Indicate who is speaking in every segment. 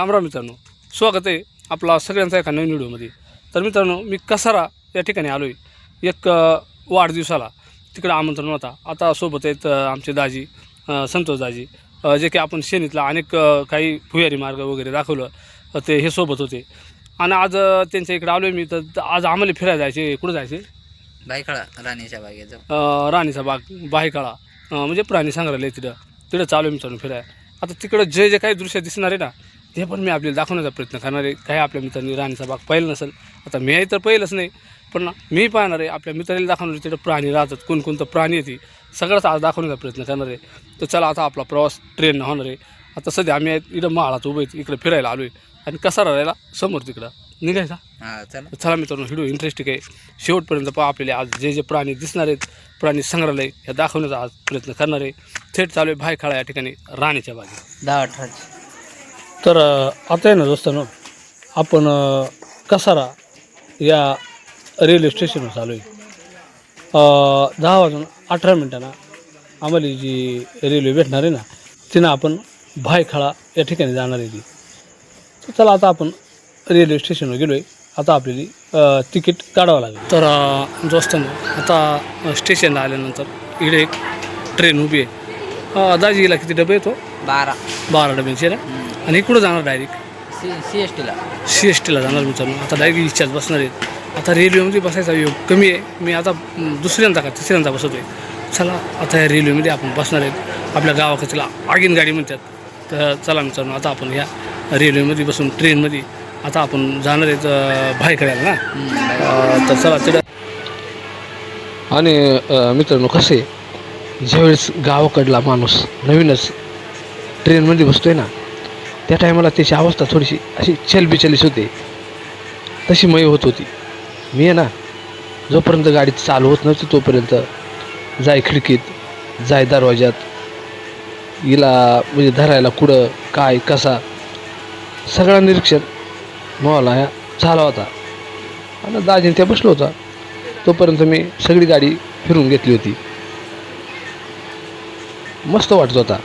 Speaker 1: राम राम मित्रांनो. स्वागत आहे आपला सगळ्यांचा एका नवीन व्हिडिओमध्ये. तर मित्रांनो मी कसारा या ठिकाणी आलो आहे एक वाढदिवसाला तिकडं आमंत्रण होता. आता सोबत आहेत आमचे दाजी संतोष दाजी जे की आपण शेनीतला अनेक काही भुयारी मार्ग वगैरे दाखवलं ते हे सोबत होते. आणि आज त्यांच्या इकडे आलो आहे मी. तर आज आम्हाला फिरायला जायचे कुठं जायचे?
Speaker 2: बायखळा राणीच्या
Speaker 1: अ, राणीचा बाग बाहेकाळा अ, म्हणजे प्राणी संग्रहालय तिथं. तिथं चालू आहे मित्रांनो फिराय आता तिकडं जे जे काही दृश्य दिसणार आहे ना ते पण मी आपल्याला दाखवण्याचा प्रयत्न करणार आहे. काही आपल्या मित्रांनी राणीचा बाग पाहिलं नसेल आता मी आहे तर पहिलंच नाही. पण मी पाहणार आहे आपल्या मित्रांनी दाखवणार आहे तिथं प्राणी राहतात कोणकोणतं प्राणी येते सगळंच आज दाखवण्याचा प्रयत्न करणार आहे. तर चला आता आपला प्रवास ट्रेननं होणार आहे. आता सध्या आम्ही इकडं महाळात उभं आहेत इकडे फिरायला आलो आहे आणि कसा राहायला समोर तिकडं. निघायचा
Speaker 2: चला.
Speaker 1: चला मित्रांनो व्हिडिओ इंटरेस्टिंग आहे. शेवटपर्यंत पहा आपल्याला आज जे जे प्राणी दिसणार आहेत प्राणी संग्रहालय या दाखवण्याचा आज प्रयत्न करणार आहे. थेट चालू आहे भायखाळा या ठिकाणी राणीच्या बागे
Speaker 2: दहा अठरा
Speaker 1: तर आता आहे ना दोस्तांनो आपण कसारा या रेल्वे स्टेशनवर चालू आहे. दहा वाजून अठरा मिनटांना आम्हाला जी रेल्वे भेटणार आहे ना तिनं आपण भायखळा या ठिकाणी जाणार आहे ती. तर चला आता आपण रेल्वे स्टेशनवर गेलो आहे आता आपल्याला तिकीट काढावं लागेल. तर दोस्तांनो आता स्टेशनला आल्यानंतर इकडे एक ट्रेन उभी आहे. दाजीला किती डबे येतो?
Speaker 2: बारा.
Speaker 1: बारा डब्यांची ना आणि इकडं जाणार डायरेक्ट
Speaker 2: सी सी एस टीला
Speaker 1: सी एस टीला जाणार मित्रांनो. आता डायरेक्ट इच्छाच बसणार आहेत आता रेल्वेमध्ये बसायचा योग कमी आहे. मी आता दुसऱ्यांदा का तिसऱ्यांदा बसवतो आहे चला आता या रेल्वेमध्ये आपण बसणार आहेत आपल्या गावाकडच्या आगीन गाडी म्हणतात. तर चला मित्रांनो आता आपण या रेल्वेमध्ये बसून ट्रेनमध्ये आता आपण जाणार आहेत अ, भायखळ्याला ना? अ, तर चला तिथं आणि मित्रांनो कसं आहे? ज्यावेळेस गावाकडला माणूस नवीनच ट्रेनमध्ये बसतोय ना त्या टायमाला त्याची अवस्था थोडीशी अशी चलबिचलीस होते. तशी मय होत होती. मी आहे ना जोपर्यंत गाडी चालू होत नव्हती तोपर्यंत जाय खिडकीत जाय दरवाज्यात हिला म्हणजे धरायला कुठं काय कसा सगळा निरीक्षण मला ह्या झाला होता. आणि दाजीने त्या बसलो होता. तोपर्यंत मी सगळी गाडी फिरून घेतली होती. मस्त वाटत होता.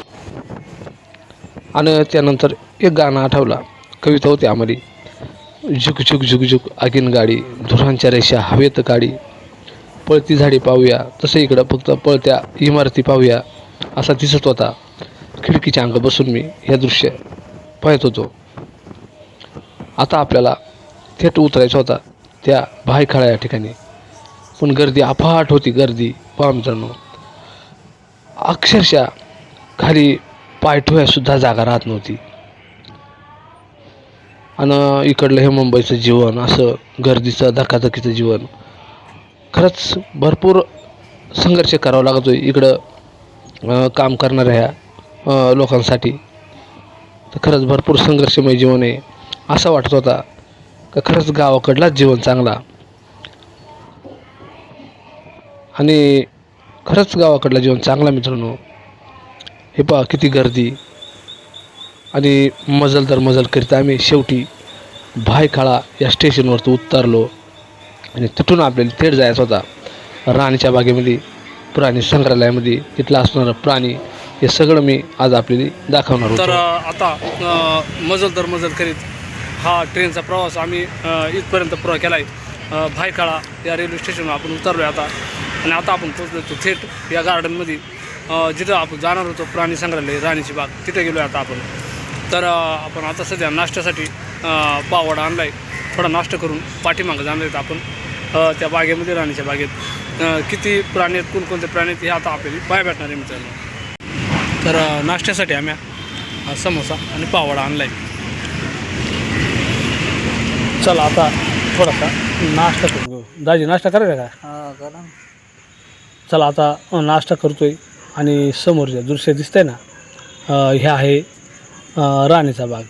Speaker 1: आणि त्यानंतर एक गाणं आठवला. कविता होती आम्हाला झुक झुक झुक झुक आगीन गाडी धुरांच्या रेषा हवेत गाडी. पळती झाडी पाहूया तसं इकडं फक्त पळत्या इमारती पाहूया असा दिसत होता. खिडकीच्या अंग बसून मी हे दृश्य पाहत होतो. आता आपल्याला थेट उतरायचा होता त्या भायखळा या ठिकाणी. पण गर्दी अफाट होती गर्दी. पहा मित्रांनो. अक्षरशः खाली पाय जागा राहत नव्हती. आणि इकडलं हे मुंबईचं जीवन असं गर्दीचं धकाधकीचं जीवन. खरंच भरपूर संघर्ष करावा लागतो इकडं काम करणाऱ्या ह्या लोकांसाठी. तर खरंच भरपूर संघर्षमय जीवन आहे. असं वाटत होता का खरंच गावाकडलाच जीवन चांगला. आणि खरंच गावाकडलं जीवन चांगला मित्रांनो. हे पहा किती गर्दी. आणि मजल तर मजल करीत आम्ही शेवटी भायखाळा या स्टेशनवरती उतरलो. आणि तिथून आपल्याला थेट जायचं होता. राणीच्या बागेमध्ये प्राणी संग्रहालयामध्ये तिथलं असणारं प्राणी हे सगळं मी आज आपल्याला दाखवणार होतो. तर आता मजल तर मजल करीत हा ट्रेनचा प्रवास आम्ही इथपर्यंत पुरा केला आहे भायखाळा या रेल्वे स्टेशनवर आपण उतरलो आहे आता. आणि आता आपण पोचलो थेट या गार्डनमध्ये. जिथं आपण जाणार होतो प्राणी संग्रहालय राणीची बाग तिथे गेलो आता आपण. तर आपण आता सध्या नाश्त्यासाठी पावडा आणला आहे थोडा नाश्ता करून पाठीमागं जाणार आहेत आपण. त्या बागेमध्ये राणीच्या बागेत. किती प्राणी आहेत कोणकोणते प्राणी आहेत हे आता आपल्याला पाय भेटणार आहे मित्रांनो. तर नाश्त्यासाठी आम्ही समोसा आणि पावडा आणला आहे चला आता थोडासा नाश्ता घेऊ दाजी नाश्ता करायचा का?
Speaker 2: हा करा
Speaker 1: चला आता नाश्ता करतोय. आणि समोर जे दृश्य दिसतंय ना अ, हे आहे राणीचा बाग.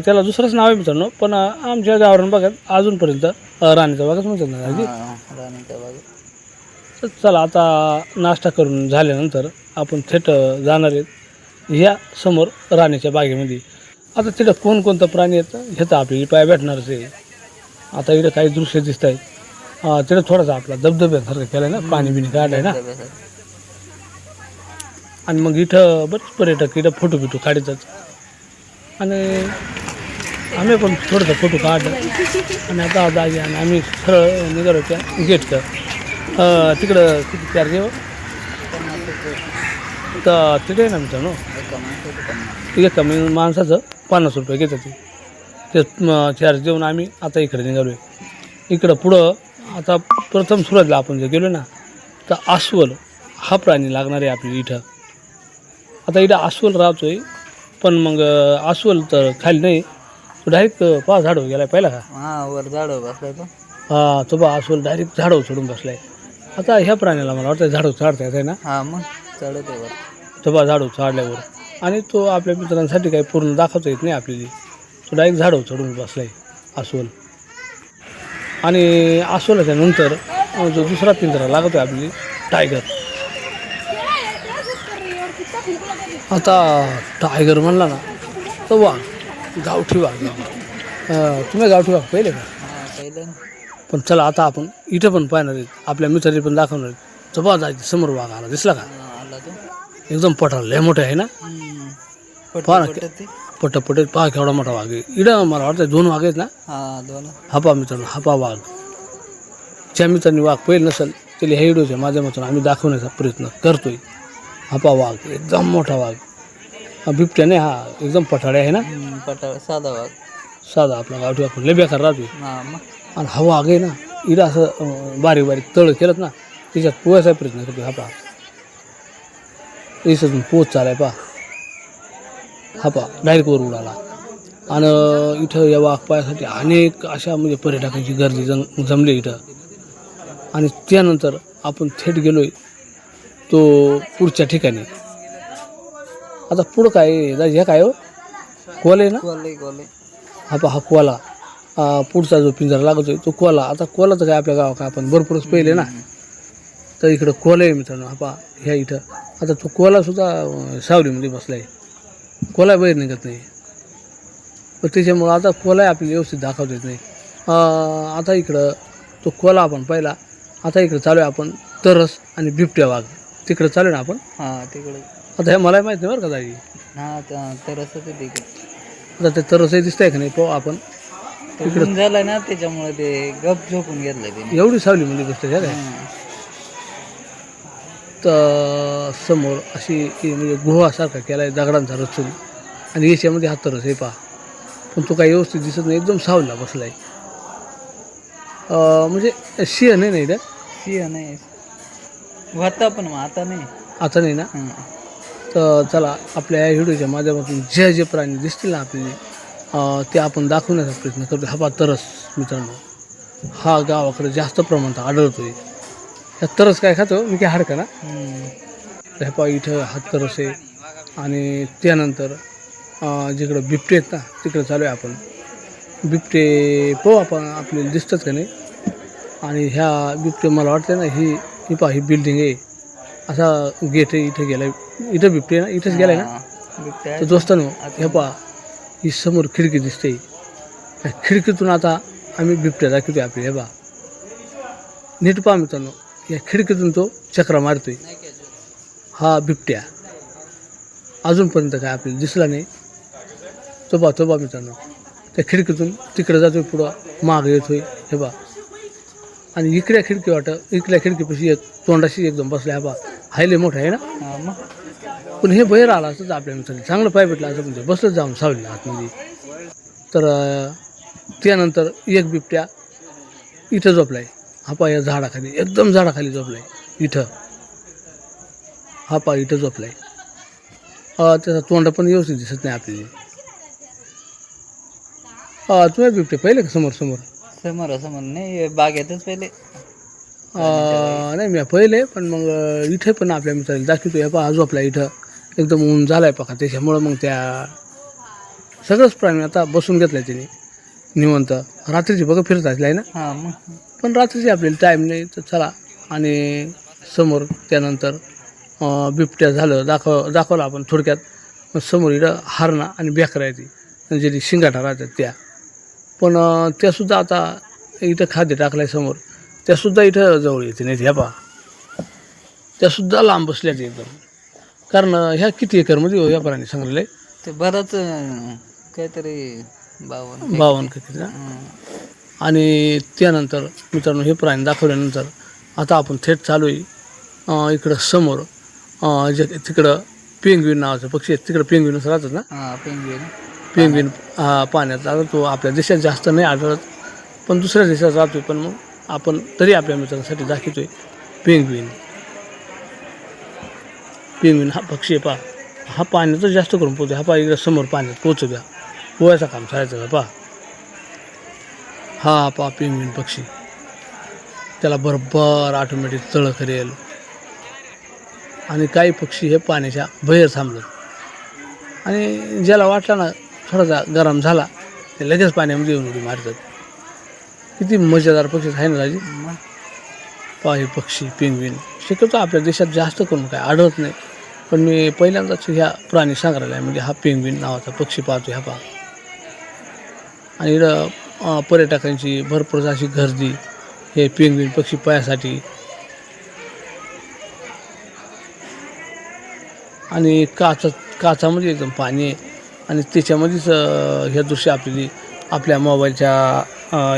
Speaker 1: त्याला दुसरंच नाव आहे मित्रांनो पण आमच्या गावावरून बघत अजूनपर्यंत राणीचा बागच म्हणतात ना
Speaker 2: बागेत
Speaker 1: तर चला आता नाश्ता करून झाल्यानंतर आपण थेट जाणार आहेत ह्या समोर राणीच्या बागेमध्ये. आता तिथं कोणकोणतं प्राणी येतं हे तर आपल्याला पाय भेटणारच आहे. आता इकडे काही दृश्य दिसत आहेत तिथं थोडासा आपला धबधब्यासारखं केलं आहे ना पाणी बिणी काढलं आहे ना आणि मग इथं बरेच पर्यटक इथं फोटो बिटो काढतात आणि आम्ही पण थोडंसं फोटो काढला. आणि आता जागे आणि आम्ही सरळ निघालो त्या गेटचं तिकडं किती चार्ज घेऊ तर तिकडे ना
Speaker 2: आमचं ना
Speaker 1: एका मी माणसाचं पन्नास रुपये घेतात. ते ते चार्ज देऊन आम्ही आता इकडे निघालो आहे इकडं पुढं आता प्रथम सुरुवातीला आपण जे गेलो ना तर अस्वल हा प्राणी लागणार आहे आपली इथं. आता इथं अस्वल राहतोय पण मग अस्वल तर खाली नाही. तो डायरेक्ट पा झाडवर गेला पाहिला का?
Speaker 2: हा वर झाडं बसलाय तो.
Speaker 1: हा तो बा अस्वल डायरेक्ट झाडावर चढून बसलाय. आता ह्या प्राण्याला मला वाटतं झाडावर चढता येत आहे ना?
Speaker 2: हा मग चढत आहे वर.
Speaker 1: तो बा झाडावर चढल्यावर. आणि तो आपल्या मित्रांसाठी काही पूर्ण दाखवता येत नाही आपल्याला. तो डायरेक्ट झाडावर चढून बसलाय अस्वल. आणि अस्वलाच्या नंतर जो दुसरा पिंजरा लागतो आपली टायगर आता टायगर म्हणला ना तर वाघ गावठी वाघ. तुम्ही गावठी वाघ पहिले का?
Speaker 2: पहिलं
Speaker 1: पण चला आता आपण इथं पण पाहणार आहेत आपल्या मित्राने पण दाखवणार आहेत. जबा जायचं समोर वाघ आला दिसला का? एकदम पठार लय मोठे आहे ना? पहा ना. पट पट पहा केवढा मोठा वाघ आहे. इडं मला वाटतं दोन वाघ आहेत ना?
Speaker 2: हपा मित्र
Speaker 1: हापा मित्रांनो हापा वाघ. ज्या मित्रांनी वाघ पहिले नसेल त्याला ह्या व्हिडिओच्या माध्यमातून आम्ही दाखवण्याचा प्रयत्न करतोय. हापा वाघ एकदम मोठा वाघ. हा बिबट्या नाही हा एकदम पठाडे आहे ना?
Speaker 2: पटाळ साधा वाघ.
Speaker 1: साधा आपला गावठी वाघ लय बेकार
Speaker 2: हा मग?
Speaker 1: आणि हा वाघ आहे ना इडं असं अं, बारीक बारीक तळ केलं ना त्याच्यात पोहायचा प्रयत्न करतो हा पहा इथं पोच चालाय पहा. हा पहा डायरेक्ट वर उडाला. आणि इथं या वाघ पायासाठी अनेक अशा म्हणजे पर्यटकांची गर्दी जम जमली इथं. आणि त्यानंतर आपण थेट गेलोय तो पुढच्या ठिकाणी. आता पुढं काय हे काय हो? कोल आहे ना?
Speaker 2: कोले कोले
Speaker 1: हा पहा हा कोला आ, पुढचा जो पिंजरा लागतोय तो कोला आता कोलाचं काय आपल्या गावा काय आपण भरपूरच पहिले ना? तर इकडं कोला आहे मित्रांनो हा पहा ह्या इथं. आता तो कोला सुद्धा अं, सावलीमध्ये बसला आहे. कोला बाहेर निघत नाही. पण त्याच्यामुळं आता कोला आपल्याला व्यवस्थित दाखवता येत नाही. अं, आता इकडं तो कोला आपण पाहिला. आता इकडं चालू आहे आपण तरस आणि बिबट्या वाघ. तिकडं चालू आहे ना आपण?
Speaker 2: हा तिकडे.
Speaker 1: आता हे मला माहीत नाही बरं का दाजी
Speaker 2: हा त्या- तर असं ते तिकडे.
Speaker 1: आता ते तरसही दिसतंय का नाही पाहू आपण.
Speaker 2: तो झालाय ना त्याच्यामुळे ते गप झोपून घेतलंय त्याने
Speaker 1: एवढी बसते का काय
Speaker 2: हम्म.
Speaker 1: तर समोर अशी ही म्हणजे गुहासारखा केला आहे दगडांचा रचून. आणि याच्यामध्ये हा तरस आहे पहा. पण तो काही व्यवस्थित दिसत नाही एकदम सावलीला बसला आहे म्हणजे सिंह नाही नाही
Speaker 2: सिंह नाही होता पण मग आता नाही.
Speaker 1: आता नाही ना. तर चला आपल्या या व्हिडिओच्या माध्यमातून जे जे प्राणी दिसतील ना आपल्याला अं, ते आपण दाखवण्याचा प्रयत्न करतो हा पहा तरस मित्रांनो. हा गावाकडे जास्त प्रमाणात आढळतोय. ह्या तरस काय खातो? मी काय हाडका ना. तर हे पहा इथं हात तरस आहे. आणि त्यानंतर अं, जिकडं बिबटे आहेत ना तिकडं चालू आहे आपण. बिबटे पाहू आपण आपल्याला दिसतात का नाही? आणि ह्या बिबटे मला वाटतं ना ही ही पहा ही बिल्डिंग आहे. असा गेट आहे इथं गेला इथं बिबटे ना? इथंच गेलाय ना.
Speaker 2: बिबट्या
Speaker 1: तर दोस्तानो हे पहा ही समोर खिडकी दिसते. या खिडकीतून आता आम्ही बिबट्या दाखवतोय आपली हे पहा. नीट पहा मित्रांनो या खिडकीतून तो चक्रा मारतोय. हा बिबट्या. अजूनपर्यंत काय आपल्याला दिसला नाही. तो बा तो बा मित्रांनो. त्या खिडकीतून तिकडे जातोय पुढं माग येतोय हे बा आणि इकड्या खिडकी वाटत इकड्या खिडकीपाशी एक तोंडाशी एकदम बसला हा बा हायले मोठा आहे ना?
Speaker 2: हा मग?
Speaker 1: पण हे बाहेर आला असतं तर आपल्या मित्रांनी चांगलं पाय भेटलं असं म्हणजे बसलं जाऊन सावलीला आतमध्ये. तर अं, त्यानंतर एक बिबट्या इथं झोपलाय. हा पा या झाडाखाली एकदम झाडाखाली झोपलाय. इथं. हा पा इथं झोपलाय. अं, त्याचा तोंड पण व्यवस्थित दिसत नाही आपल्याला. अं, तुम्ही बिबटे पाहिले का समोर समोर?
Speaker 2: समोर समोर नाही बागेतच पहिले.
Speaker 1: नाही मी पहिले पण मग इथे पण आपल्या मित्राला दाखवतो हे पहा झोपला इथं. एकदम ऊन झालाय पका त्याच्यामुळं मग त्या सगळंच प्राणी आता बसून घेतलाय त्याने निवंत. रात्रीची बघा फिरत असलाय ना? पण रात्रीची आपल्याला टाईम नाही तर चला. आणि समोर त्यानंतर बिबट्या झालं दाखव दाखवलं आपण थोडक्यात. मग समोर इथं हरणा आणि बेकरा येते म्हणजे जी शिंगाटा राहतात त्या. पण त्यासुद्धा आता इथं खाद्य टाकलं आहे समोर त्यासुद्धा इथं जवळ येते नाही ह्या पहा. त्यासुद्धा लांब बसल्यात एकदम. कारण ह्या किती एकरमध्ये हो या प्राणी संग्रहालय
Speaker 2: ते बरंच काहीतरी बावन्न
Speaker 1: बावन्न किती ना?
Speaker 2: हं.
Speaker 1: आणि त्यानंतर मित्रांनो हे प्राणी दाखवल्यानंतर आता आपण थेट चालू आहे इकडं समोर जे तिकडं पेंग्विन नावाचं पक्षी आहे तिकडं पेंग्विनच राहतात ना?
Speaker 2: हा पेंगुइन
Speaker 1: पेंग्विन हा पाण्यात आता तो आपल्या देशात जास्त नाही आढळत पण दुसऱ्या देशात राहतोय पण मग आपण तरी आपल्या मित्रांसाठी दाखवतोय. पेंगवीन पेंगवीन हा पक्षी आहे पा हा पाण्यातच जास्त करून पोहतो हा पा इकडे समोर पाण्यात पोचू द्या. पोहायचं काम करायचं का पा हा पा पेंगवीन पक्षी. त्याला बरोबर ऑटोमॅटिक तळ करेल. आणि काही पक्षी हे पाण्याच्या बाहेर थांबलं आणि ज्याला वाटला ना थोडासा गरम झाला ते लगेच पाण्यामध्ये येऊन उडी मारतात. किती मजेदार पक्षी आहे ना राजी? पहा पक्षी पेंग्विन. शक्यतो आपल्या देशात जास्त करून काय आढळत नाही. पण मी पहिल्यांदाच ह्या प्राणी संग्रहालयामध्ये हा पेंग्विन नावाचा पक्षी पाहतो ह्या पहा. आणि पर्यटकांची भरपूर अशी गर्दी हे पेंग्विन पक्षी पायासाठी आणि काचा काचामध्ये एकदम पाणी आहे. आणि त्याच्यामध्येच अं, हे दृश्य आपली आपल्या मोबाईलच्या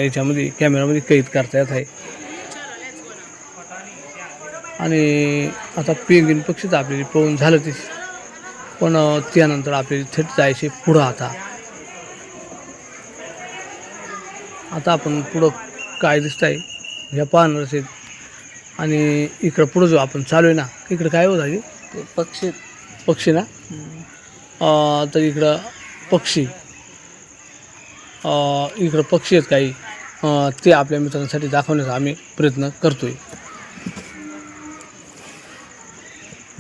Speaker 1: याच्यामध्ये कॅमेरामध्ये कैद करता येत आहे. आणि आता पेंगिन पक्षीच आपल्याला पाहून झालं ते. पण त्यानंतर आपल्याला थेट जायचे पुढं आता. आता आपण पुढं काय दिसत आहे ह्या पाहणारच आहेत. आणि इकडं पुढं जो आपण चालू आहे ना इकडं काय होत आहे?
Speaker 2: पक्षी.
Speaker 1: पक्षी ना? तर इकडं पक्षी. इकडं पक्षी आहेत काही. ते आपल्या मित्रांसाठी दाखवण्याचा आम्ही प्रयत्न करतोय.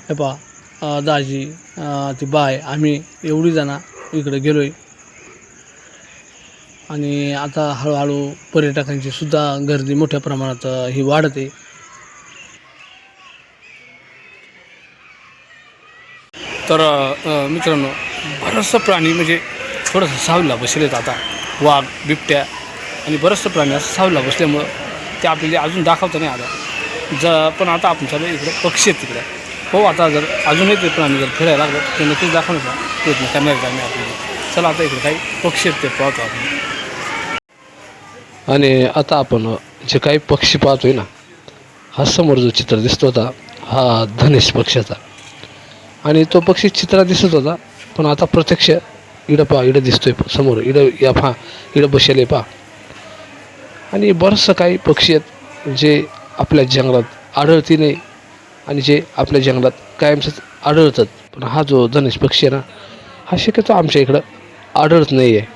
Speaker 1: हे पहा दाजी ती बाय आम्ही एवढी जणं इकडं गेलो आहे आणि आता हळूहळू पर्यटकांची सुद्धा गर्दी मोठ्या प्रमाणात ही वाढते. तर मित्रांनो बरंचसं प्राणी म्हणजे थोडंसं सावलीला बसलेत आता. वाघ बिबट्या आणि बरंचसं प्राणी असं सावलीला बसल्यामुळं ते आपल्याला अजून दाखवता नाही आलं. ज पण आता आपण चालू इकडे पक्षी आहेत तिकडे. हो आता जर अजूनही ते प्राणी जर फिरायला लागलं तर ते नक्कीच दाखवण्याचा प्रयत्न करण्याचा आम्ही आपल्याला. चला आता इकडे काही पक्षी आहेत ते पाहतो आपण.
Speaker 3: आणि आता आपण जे काही पक्षी पाहतोय ना हा समोर जो चित्र दिसतो होता हा धनेश पक्षाचा आणि तो पक्षी चित्रात दिसत होता पण आता प्रत्यक्ष इडं पा इडं दिसतोय समोर. इडं या पहा इडं बसेले पहा. आणि बरंचसं काही पक्षी आहेत जे आपल्या जंगलात आढळती नाही आणि जे आपल्या जंगलात कायमच आढळतात. पण हा जो धनेश पक्षी आहे ना हा शक्यतो आमच्या इकडं आढळत नाही आहे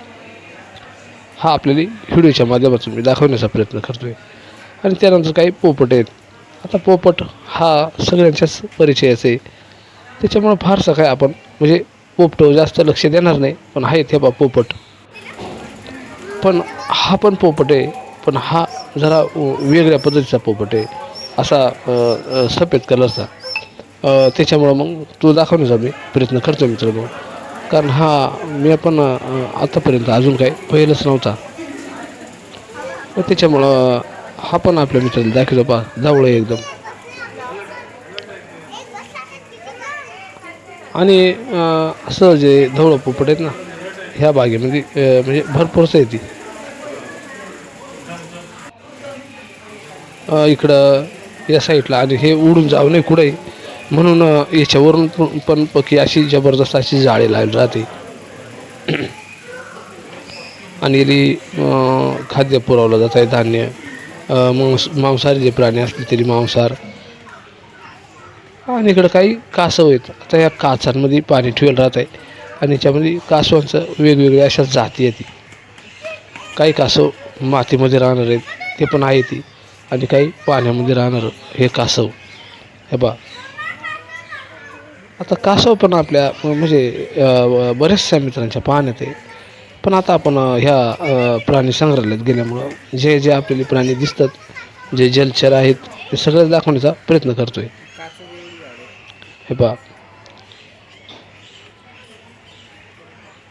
Speaker 3: हा आपल्याला व्हिडिओच्या माध्यमातून मी दाखवण्याचा प्रयत्न करतो आहे आणि त्यानंतर काही पोपट आहेत. आता पोपट हा सगळ्यांच्याच परिचयाचं आहे. त्याच्यामुळं फारसं काय आपण म्हणजे पोपटं जास्त लक्ष देणार नाही पण आहेत हे बा पोपट. पण हा पण पोपट आहे पण हा जरा वेगळ्या पद्धतीचा पोपट आहे असा सफेद कलरचा. त्याच्यामुळं मग तो दाखवण्याचा मी प्रयत्न करतो मित्रांनो. कारण हा मी पण आतापर्यंत अजून काही पहिलंच नव्हता. त्याच्यामुळं हा पण आपल्या मित्राला दाखवतो पा जवळ आहे एकदम. आणि असं जे धवळं पोपट आहेत ना ह्या बागेमध्ये म्हणजे भरपूरच आहे ती इकडं या साईडला आणि हे उडून जाऊ नये कुठे म्हणून याच्यावरून पण- पण पकी अशी जबरदस्त अशी जाळी लावली राहते. आणि याली खाद्य पुरवलं जात आहे धान्य मांस मांसाहारी जे प्राणी असतील तरी मांसाहार. आणि इकडं काही कासव आहेत. आता या काचांमध्ये पाणी ठेवलं राहत आहे. आणि याच्यामध्ये कासवांचं वेगवेगळ्या अशा जाती आहेत. काही कासव मातीमध्ये राहणार आहेत. ते पण आहे ती आणि काही पाण्यामध्ये राहणार हे कासव. हे बा आता कासव पण आपल्या म्हणजे बऱ्याचशा मित्रांच्या पाहण्यात आहे. पण आता आपण ह्या प्राणी संग्रहालयात गेल्यामुळं जे जे आपल्याला प्राणी दिसतात जे जलचर आहेत ते सगळं दाखवण्याचा प्रयत्न करतो आहे हे पहा.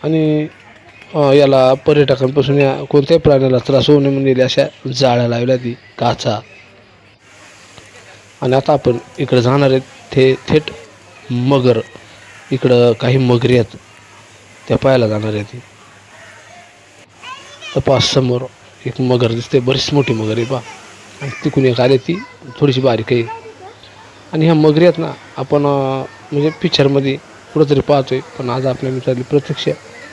Speaker 3: आणि याला पर्यटकांपासून या कोणत्याही प्राण्याला त्रास होऊ नये म्हणून अशा जाळ्या लावल्या ती काचा. आणि आता आपण इकडं जाणार आहेत ते थेट मगर. इकडं काही मगरी आहेत. त्या पाहायला जाणार आहेत ती. पहा समोर एक मगर दिसते बरीच मोठी मगर आहे बा आणि तिकून एक आली ती थोडीशी बारीक आहे. आणि ह्या मगरी आहेत ना आपण म्हणजे पिक्चरमध्ये कुठंतरी आहे पण आज आपल्या मित्राला प्रत्यक्ष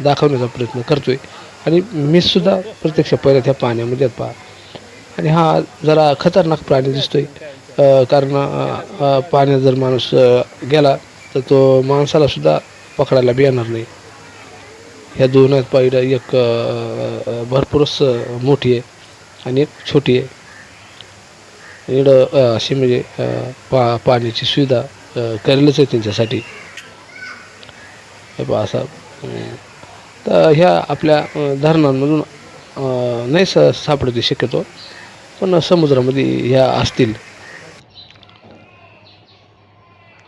Speaker 3: दाखवण्याचा प्रयत्न करतो आहे आणि मीसुद्धा प्रत्यक्ष पहिल्या त्या पाण्यामध्ये आहेत पहा. आणि हा जरा खतरनाक प्राणी दिसतो आहे कारण पाण्यात जर माणूस गेला तर तो माणसालासुद्धा पकडायला बी येणार नाही. ह्या दोन आहेत पाहिलं एक भरपूरच मोठी आहे आणि एक छोटी आहे. इकडं अशी म्हणजे पा पाण्याची सुविधा करेलच आहे त्यांच्यासाठी. हे असा तर ह्या आपल्या धरणांमधून नाही स सापडते शक्यतो पण समुद्रामध्ये ह्या असतील.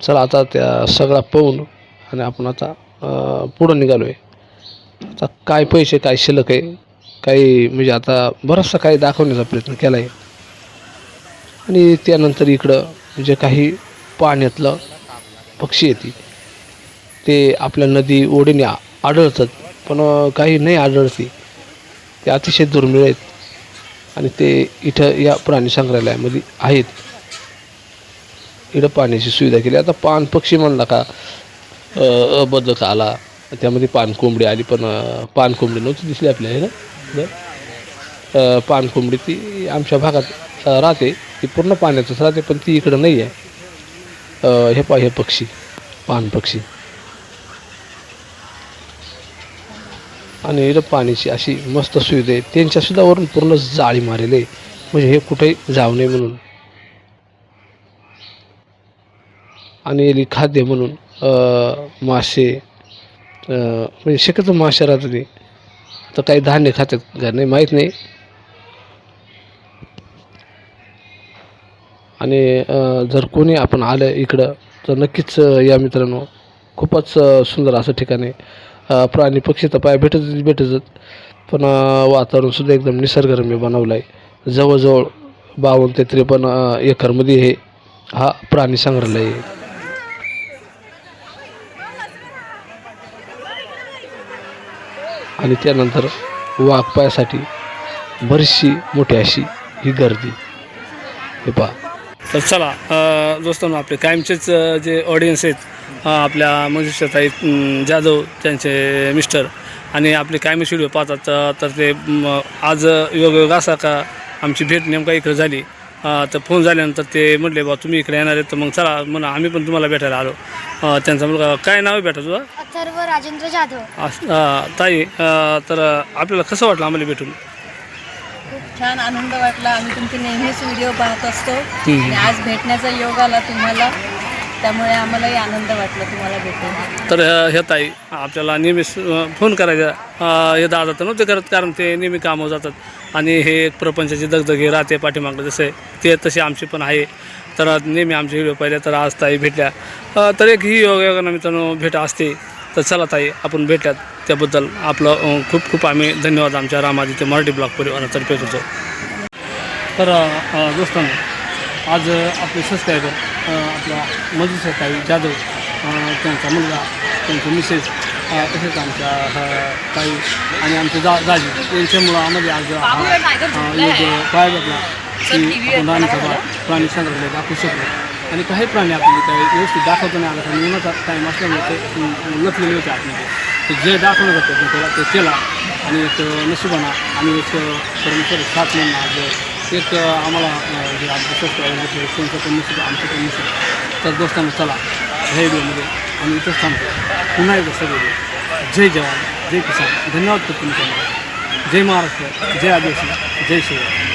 Speaker 3: चला आता त्या सगळा पाहून आणि आपण आता पुढं निघालो आहे आता काय पैसे काय शिल्लक आहे काही म्हणजे आता बराचसा काही दाखवण्याचा प्रयत्न केला आहे आणि त्यानंतर इकडं जे काही पाण्यातलं पक्षी येते ते आपल्या नदी ओढीने आढळतात पण काही नाही आढळते. ते अतिशय दुर्मिळ आहेत आणि ते इथं या प्राणी संग्रहालयामध्ये आहेत. इथं पाण्याची सुविधा केली. आता पान पक्षी म्हणला का अ, बदक आला. त्यामध्ये पानकोंबडी आली पण पानकोंबडी नव्हती दिसली आपल्या हे ना? पानकोंबडी ती आमच्या भागात राहते. ती पूर्ण पाण्यातच राहते पण ती इकडं नाही आहे. हे पा हे पक्षी पान पक्षी. आणि इथं पाण्याची अशी मस्त सुविधा आहे. त्यांच्यासुद्धा वरून पूर्ण जाळी मारेल आहे. म्हणजे हे कुठेही जाऊ नये म्हणून. आणि याली खाद्य म्हणून मासे म्हणजे शक्यतो मासे राहतात ते. तर काही धान्य खातात का नाही माहीत नाही. आणि जर कोणी आपण आलं इकडं तर नक्कीच या मित्रांनो खूपच सुंदर असं ठिकाण आहे प्राणी पक्षी तर पाय भेटतच भेटतच. पण वातावरणसुद्धा एकदम निसर्गरम्य बनवलं आहे जवळजवळ बावन्न ते त्रेपन्न एकरमध्ये हे हा प्राणी संग्रहालय आहे. आणि त्यानंतर वाघ पायासाठी बरीचशी मोठी अशी ही गर्दी. हे पहा.
Speaker 1: तर चला दोस्तांनो आपले कायमचेच जे ऑडियन्स आहेत आपल्या मंजुषाताई अं, जाधव त्यांचे मिस्टर आणि आपले कायमच व्हिडिओ पाहतात तर ते आज योग असा का आमची भेट नेमका इकडे झाली. तर फोन झाल्यानंतर ते म्हटले बा तुम्ही इकडे येणार आहेत तर मग चला म्हणा आम्ही पण तुम्हाला भेटायला आलो. त्यांचा मुलगा काय नाव आहे बेटा तुझं?
Speaker 4: अथर्व राजेंद्र जाधव.
Speaker 1: ताई तर आपल्याला कसं वाटलं आम्हाला भेटून?
Speaker 5: छान आनंद वाटला. आम्ही तुमचे नेहमीच व्हिडिओ पाहत असतो. आणि आज भेटण्याचा योग आला तुम्हाला. त्यामुळे आम्हालाही आनंद वाटला तुम्हाला भेटून.
Speaker 1: तर अ, हे ताई आपल्याला नेहमीच फोन करायचा. अ, हे दादा तर नव्हते करत कारण ते नेहमी कामं जातात. आणि हे एक प्रपंचाची दगदगी राहते पाठीमागं जसं. ते तसे आमचे पण आहे. तर नेहमी आमचे व्हिडिओ पाहिले तर आज ताई भेटल्या. अ, तर एक ही योगायोगानं मित्रांनो भेट असते. तर चला ताई आपण भेटल्यात त्याबद्दल आपलं खूप खूप आम्ही धन्यवाद आमच्या रामादित्य मराठी ब्लॉग परिवारातर्फे करतो तर दोस्तांनो आज आपले सबस्क्रायबर आपल्या मधुसर ताई जाधव त्यांचा मुलगा त्यांचे मिसेस तसेच आमच्या ताई आणि आमचे जा दाजी यांच्यामुळं आम्हाला आज हा योग पाया भेटला. की आपण राणीचा बाग प्राणी संग्रहालय दाखवू शकलो. आणि काही प्राणी आपल्याला काही व्यवस्थित दाखवता नाही आला कारण उन्हाचा टाईम असल्यामुळे ते लपलेले होते आपल्याला ते जे दाखवण्याचा प्रयत्न केला ते केला. आणि एक नशिबाना आणि एक परमेश्वर साथ म्हणून आज एक आम्हाला जे आमचं सबस्क्रायबर त्यांचं पण आमचं पण नशीब. तर दोस्तांना चला ह्या व्हिडिओमध्ये आम्ही इथंच थांबतो. पुन्हा एकदा सगळे जय जवान जय किसान. धन्यवाद करतो मी जय महाराष्ट्र जय आदिवासी जय शिवराय